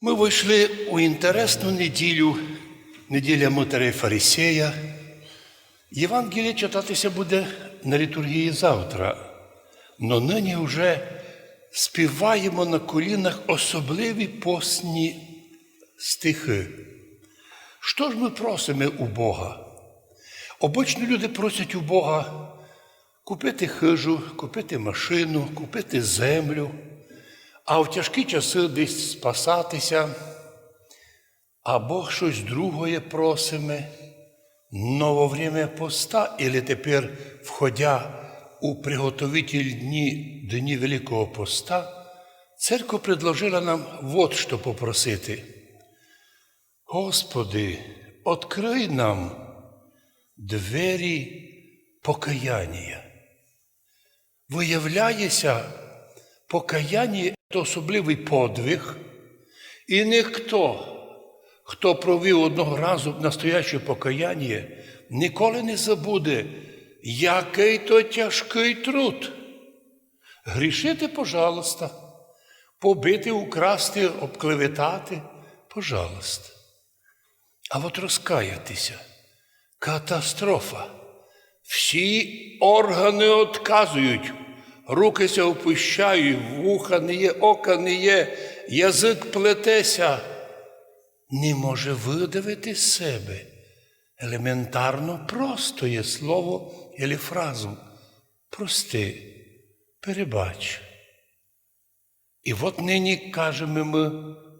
Ми вийшли у інтересну неділю, неділя Митаря Фарисея. Євангеліє читатися буде на літургії завтра, но нині вже співаємо на колінах особливі постні стихи. Що ж ми просимо у Бога? Обично люди просять у Бога купити хижу, купити машину, купити землю, а в тяжкі часи десь спасатися, або щось другое просимо. Но во время поста, или тепер, входя у приготовитель дні, дні Великого поста, церква предложила нам вот що попросити. Господи, открий нам двері покаяння. Виявляється, покаяння це особливий подвиг, і ніхто, хто провів одного разу настояще покаяння, ніколи не забуде, який то тяжкий труд. Грішити, пожалуйста, побити, украсти, обклеветати, пожалуйста. А от розкаятися катастрофа. Всі органи отказують, руки ся опущають, вуха не є, ока не є, язик плетеся. Не може видавити себе. Елементарно просто є слово або фразу. Прости, перебач. І от нині кажемо ми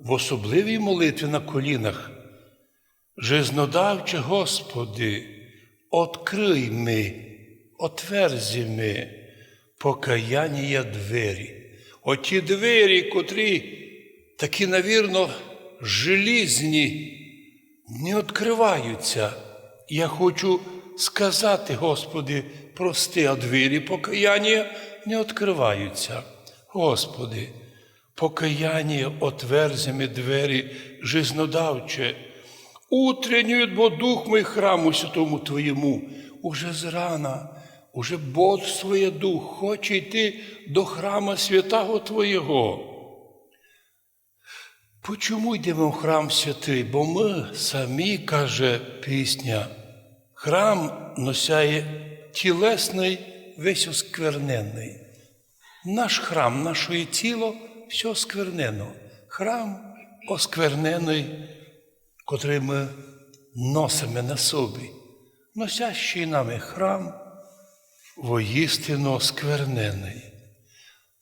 в особливій молитві на колінах. Жизнодавче, Господи, открий ми, отверзі ми покаяння двері. Оті двері, котрі такі, навірно, желізні, не відкриваються. Я хочу сказати, Господи, прости, а двері покаяння не відкриваються. Господи, покаяння отверзями двері жизнодавче. Утреннюють, бо дух мій храму святому Твоєму. Уже зрана, уже бодствує дух, хоче йти до храма святого Твоєго. Почому йдемо в храм святий? Бо ми самі, каже пісня, храм носяє тілесний, весь осквернений. Наш храм, наше тіло все осквернено. Храм осквернений котрий ми носимо на собі, носящий нами храм, воїстину осквернений.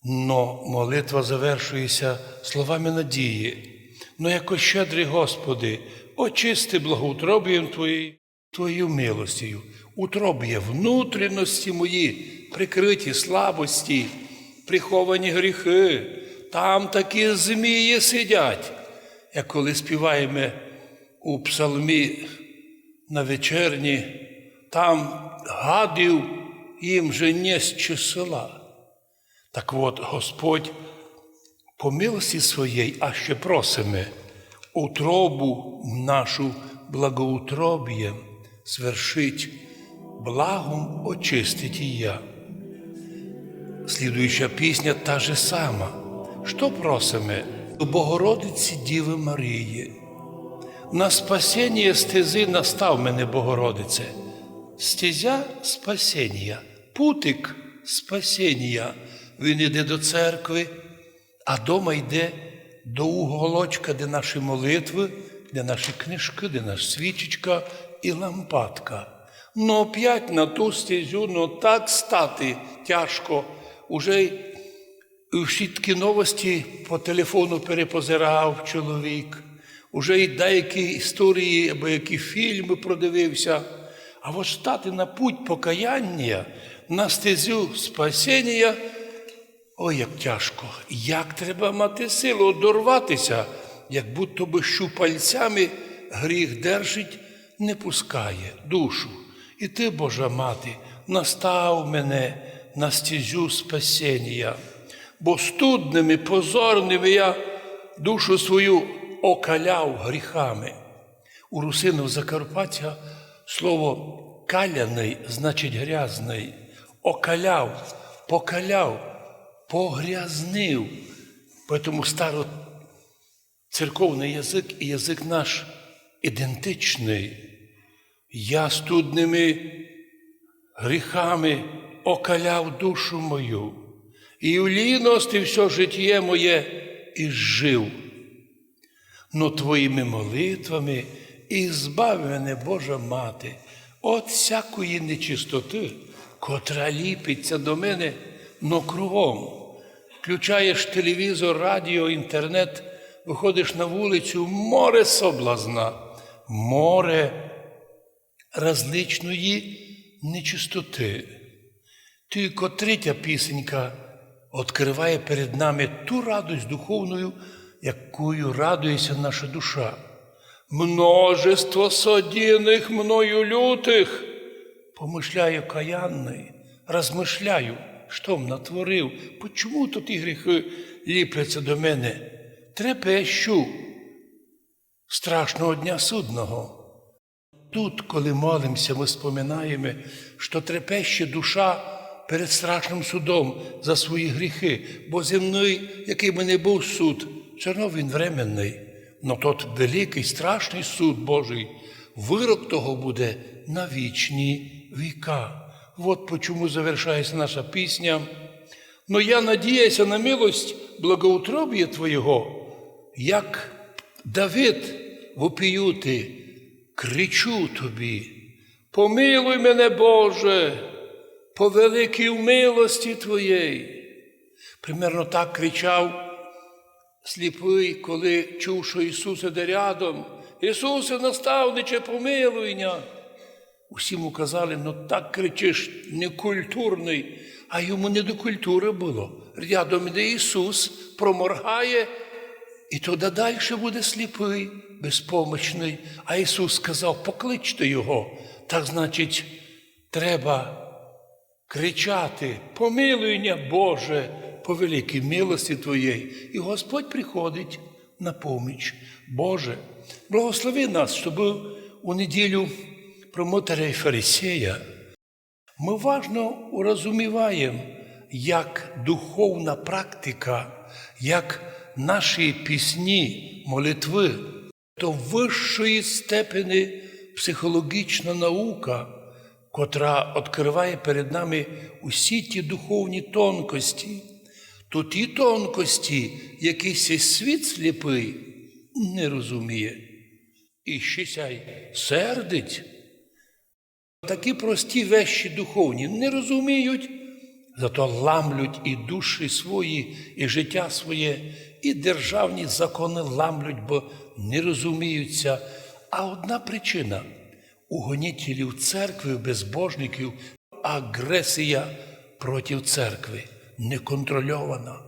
Но молитва завершується словами надії. Но яко щедрий Господи, очисти благоутробієм Твоєю, Твоєю милостю, утробіє внутрішності мої, прикриті слабості, приховані гріхи, там такі змії сидять, як коли співаємо у псалмі на вечерні, там гадів їм же не з числа. Так от Господь по милості своєї, а ще просимо, утробу нашу благоутробієм свершить, благом очистить я. Слідуюча пісня та же сама. Що просимо? До Богородиці Діви Марії. На спасіння стези настав мене Богородице, стезя спасіння, путик спасіння. Він іде до церкви, а дома йде до уголочка, де наші молитви, де наші книжки, де наша свічечка і лампадка. Ну опять на ту стезю, ну так стати тяжко. Уже всі такі новості по телефону перепозирав чоловік уже й деякі історії або які фільми продивився. А от стати на путь покаяння, на стезю спасіння, ой, як тяжко, як треба мати силу одорватися, як будто би щупальцями гріх держить, не пускає душу. І ти, Божа мати, настав мене на стезю спасіння, бо студними, позорними я душу свою окаляв гріхами. У русину Закарпаття слово каляний значить грязний, окаляв, покаляв, погрязнив. Тому старо церковний язик і язик наш ідентичний. Я студними гріхами окаляв душу мою, і в ліності все життя моє і жив. Но твоїми молитвами і збави мене, Божа мати, от всякої нечистоти, котра ліпиться до мене, но кругом. Включаєш телевізор, радіо, інтернет, виходиш на вулицю, море соблазна, море различної нечистоти. Тільки третя пісенька відкриває перед нами ту радость духовну, якою радується наша душа. Множество содіних мною лютих, помишляю каянний, розмишляю, що м натворив, почому то ті гріхи ліпляться до мене? Трепещу страшного дня судного. Тут, коли молимося, ми споминаємо, що трепеще душа перед страшним судом за свої гріхи, бо земний, який би не був суд, все одно він временний. Но тот великий страшний суд Божий, вирок того буде на вічні віка. От почому завершається наша пісня. Но я надіюся на милость благоутроб'я Твоєго, як Давид вопіюти, кричу тобі, помилуй мене, Боже, по великій милості Твоєї. Примерно так кричав сліпий, коли чув, що Ісус іде рядом. Ісусе, наставниче, помилуй мене. Усі йому казали, ну так кричиш, некультурний, а йому не до культури було. Рядом іде Ісус, проморгає, і тоді далі буде сліпий, безпомічний. А Ісус сказав, покличте Його. Так значить, треба кричати, помилуй мене, Боже, по великій милості Твоєї. І Господь приходить на поміч. Боже, благослови нас, щоб у неділю про Мотаря і Фарисея ми важно урозуміваємо, як духовна практика, як наші пісні, молитви, то вищої степені психологічна наука, котра відкриває перед нами усі ті духовні тонкості, то ті тонкості, які світ сліпий не розуміє. І ще сяй сердить. Такі прості вещі духовні не розуміють, зато ламлють і душі свої, і життя своє, і державні закони ламлють, бо не розуміються. А одна причина у гонітелів церкви, безбожників, агресія проти церкви неконтрольована.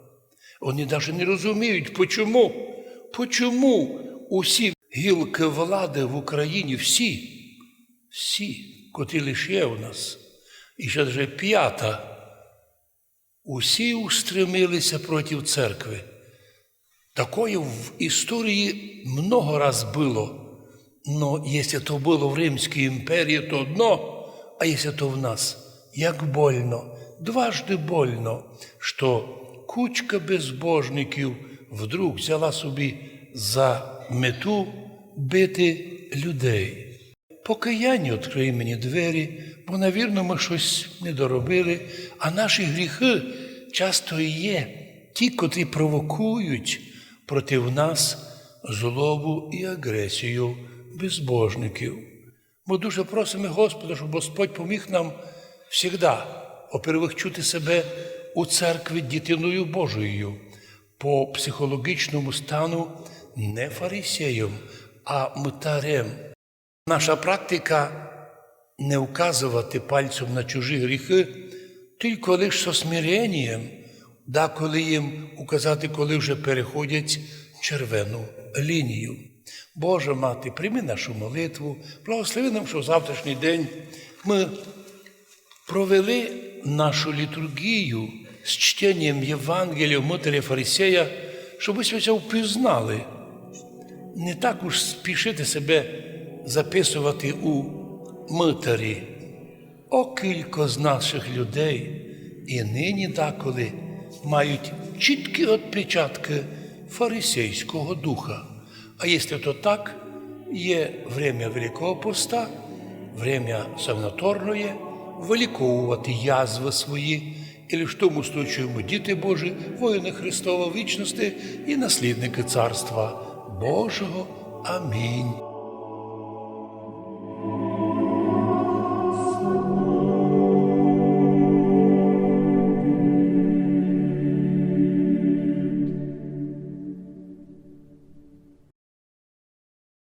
Вони навіть не розуміють, почому, почому усі гілки влади в Україні, всі, всі, котрі лише у нас, і ще вже п'ята, усі устремилися проти церкви. Такое в історії много раз було. Но якщо то було в Римській імперії, то одно, а якщо то в нас, як больно, дважди больно, що кучка безбожників вдруг взяла собі за мету бити людей. Покаяння відкриє мені двері, бо, навірно, ми щось не доробили, а наші гріхи часто і є ті, котрі провокують проти нас злобу і агресію безбожників. Ми дуже просимо Господа, щоб Господь поміг нам завжди, по-первых, чути себе у церкві дитиною Божою, по психологічному стану не фарисеєм, а митарем. Наша практика не вказувати пальцем на чужі гріхи, тільки лише со смиренням, да коли їм указати, коли вже переходять червону лінію. Боже мати, прийми нашу молитву, благослови нам, що завтрашній день ми провели нашу літургію з чтенням Євангелія Митаря Фарисея, щоб ви впізнали. Не так уж спішити себе записувати у митарі. О кілько з наших людей і нині деколи мають чіткі відпечатки фарисейського духа. А якщо то так, є время Великого Поста, время санаторної, виліковувати язви свої, і в тому случаю діти Божі, воїни Христова вічності і наслідники Царства Божого. Амінь.